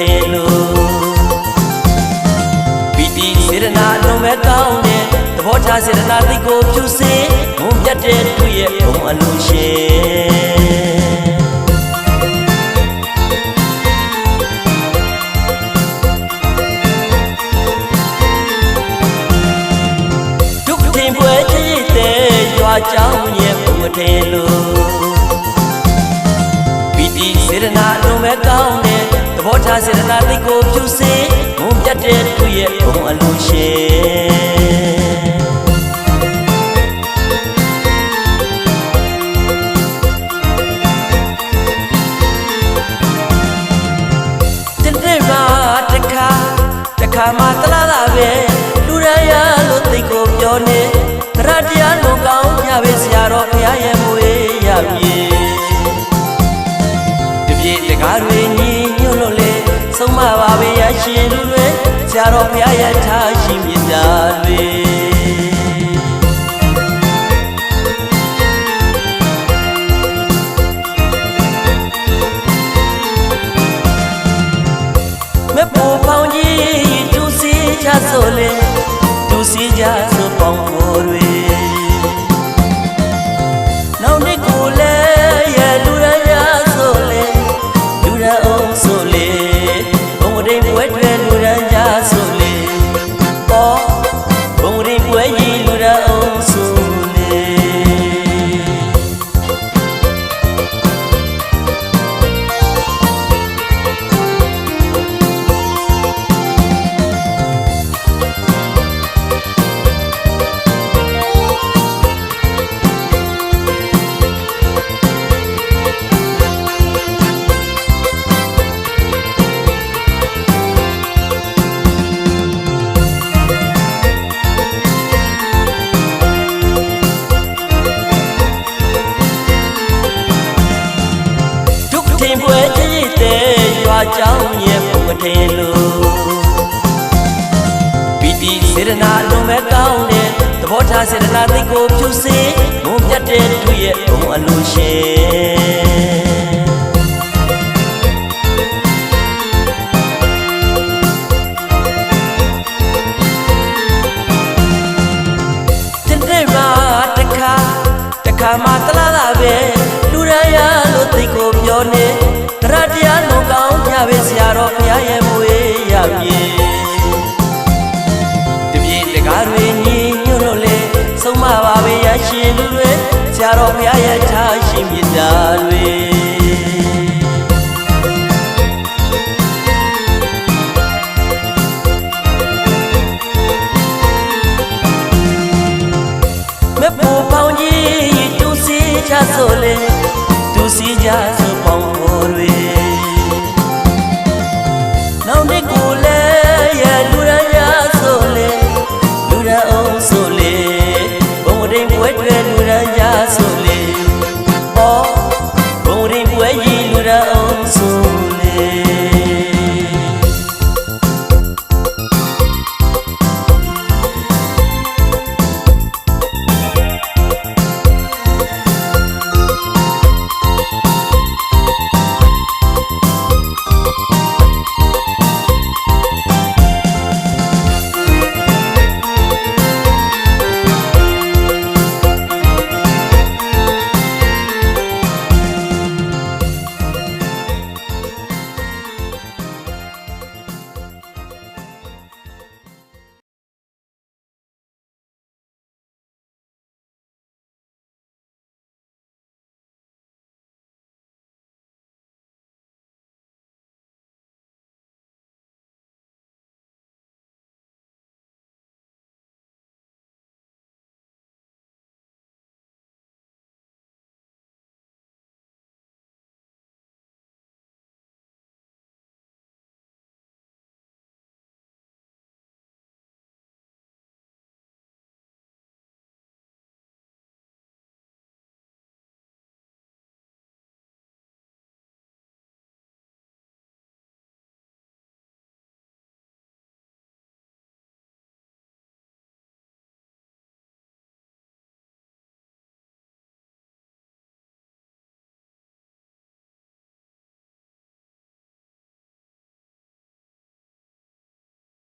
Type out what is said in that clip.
ထေလို့ပီတိစေရနာအလုံးမဲ့ကောင်းတဲ့သဘောထားစေရနာသိကိုဖြူစေငုံမြတ်တဲ့သူရဲ့ဘုံအလိုရှင်ဒုက္ခတင်ပွဲချစ်တဲ့ရွာကြောင်းရဲ့ဘုံထေလို့ပီတိစေရနာအလုံးမဲ့ကောင်းတဲ့သ ဘောထားစေရနာသိကိုဖြူစေငုံပြတ်တဲ့သူရဲ့ဘုံအလိုရှင် ရရှင်လူတွေဆရာတော်ဘုရားရဲ့ထားရှိမြတ်တာ ကြောင်းရဲ့ဘုံထေလို့ပီတိစေရနာအလုံးမဲ့ကောင်းတဲ့သဘောထားစေရနာသိကိုဖြူစေမုံပြတ်တဲ့သူရဲ့ဘုံအလိုရှင်တနေ့မှတစ်ခါတစ်ခါမှတလား တော်ဘုရားရဲ့ထားရှိမြတ်တာတွေမပူပေါင်းကြီးသူစီချဆိုလေသူစီချ